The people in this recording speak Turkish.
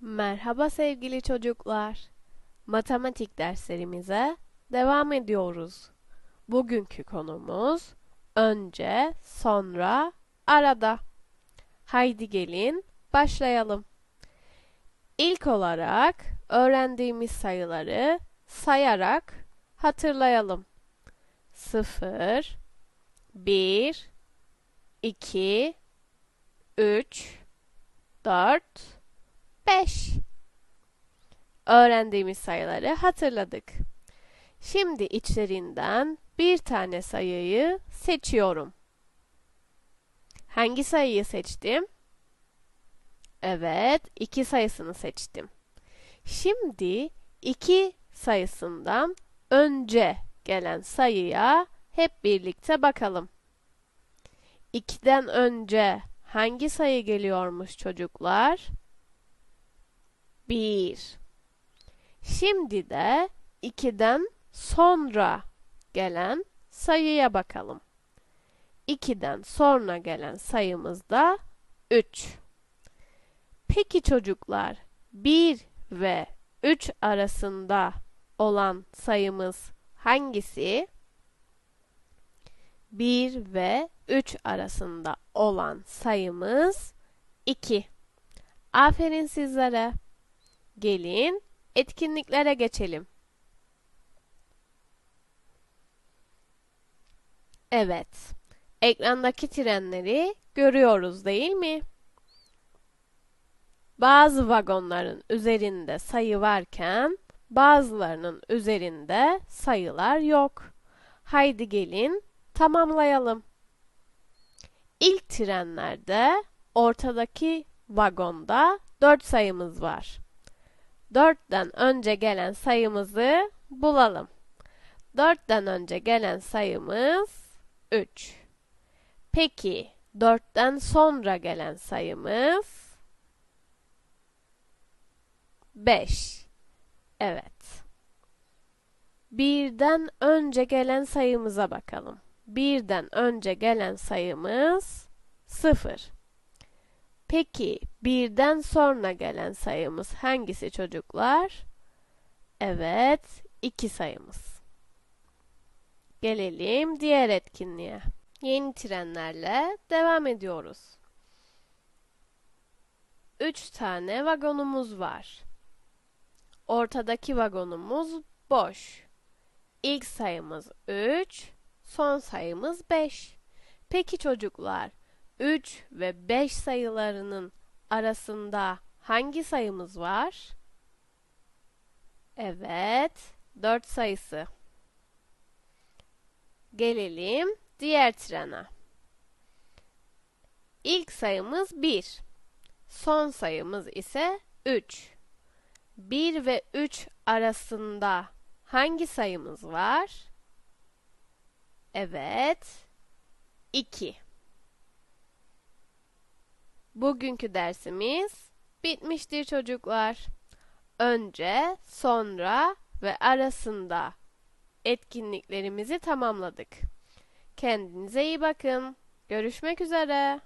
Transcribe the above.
Merhaba sevgili çocuklar. Matematik derslerimize devam ediyoruz. Bugünkü konumuz önce, sonra, arada. Haydi gelin başlayalım. İlk olarak öğrendiğimiz sayıları sayarak hatırlayalım. 0 1 2 3 4 5 Öğrendiğimiz sayıları hatırladık. Şimdi içlerinden bir tane sayıyı seçiyorum. Hangi sayıyı seçtim? Evet, 2 sayısını seçtim. Şimdi 2 sayısından önce gelen sayıya hep birlikte bakalım. 2'den önce hangi sayı geliyormuş çocuklar? 1. Şimdi de 2'den sonra gelen sayıya bakalım. 2'den sonra gelen sayımız da 3. Peki çocuklar 1 ve 3 arasında olan sayımız hangisi? 1 ve 3 arasında olan sayımız 2. Aferin sizlere. Gelin etkinliklere geçelim. Evet. Ekrandaki trenleri görüyoruz değil mi? Bazı vagonların üzerinde sayı varken bazılarının üzerinde sayılar yok. Haydi gelin tamamlayalım. İlk trenlerde ortadaki vagonda 4 sayımız var. 4'ten önce gelen sayımızı bulalım. 4'ten önce gelen sayımız 3. Peki 4'ten sonra gelen sayımız 5. Evet. Birden önce gelen sayımıza bakalım. Birden önce gelen sayımız 0. Peki birden sonra gelen sayımız hangisi çocuklar? Evet, 2 sayımız. Gelelim diğer etkinliğe. Yeni trenlerle devam ediyoruz. 3 tane vagonumuz var. Ortadaki vagonumuz boş. İlk sayımız 3, son sayımız 5. Peki çocuklar, 3 ve 5 sayılarının arasında hangi sayımız var? Evet, 4 sayısı. Gelelim diğer trene. İlk sayımız 1. Son sayımız ise 3. 1 ve 3 arasında hangi sayımız var? Evet, 2. Bugünkü dersimiz bitmiştir çocuklar. Önce, sonra ve arasında etkinliklerimizi tamamladık. Kendinize iyi bakın. Görüşmek üzere.